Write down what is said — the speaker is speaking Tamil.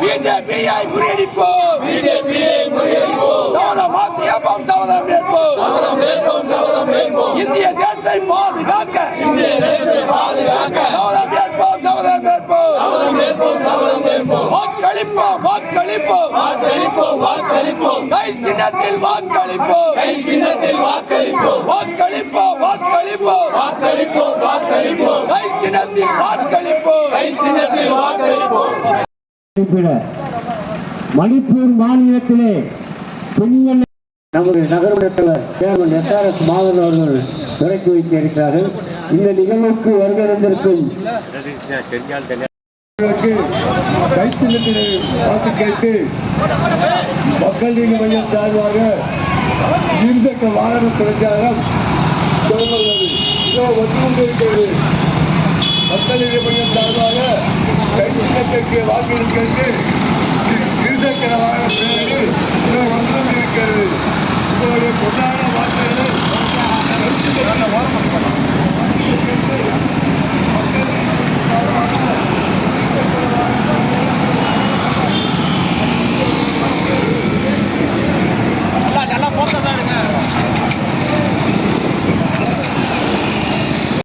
பிஜேபியை முறியடிப்போம். பிஜேபியை முறியடிப்போம். சவதமாக ஏற்போம் சவதம் ஏற்போம். சவதம் ஏற்போம் சவதம் ஏற்போம். இந்திய தேசத்தை பாதுகாக்க. இந்திய தேசத்தை பாதுகாக்க. வாக்களிப்போம் வாக்களிப்போம். வாக்களிப்போம் வாக்களிப்போம். கை சின்னத்தில் வாக்களிப்போம். கை சின்னத்தில் வாக்களிப்போம். வாக்களிப்போம் வாக்களிப்போம். வாக்களிப்போம் வாக்களிப்போம். கை சின்னத்தில் வாக்களிப்போம். கை சின்னத்தில் வாக்களிப்போம். மணிப்பூர் மாநிலத்திலே பெண்கள் நமது நகர்மன்ற தலைவர் chairman S R S Madhan அவர்கள் தொடக்கி வைக்க இருக்கிறார்கள் இந்த நிகழ்வுக்கு வருகை தந்திருக்கும் கைத்தினத்தினை கேட்டு மக்கள் நீதி மையம் சார்பாக இருசக்க வாகன பிரச்சாரம் தொடங்குகிறது இதோ வந்து கொண்டிருக்கிறது மக்கள் நீதி மையம் சார்பாக கைத்தினத்திற்கு வாக்கு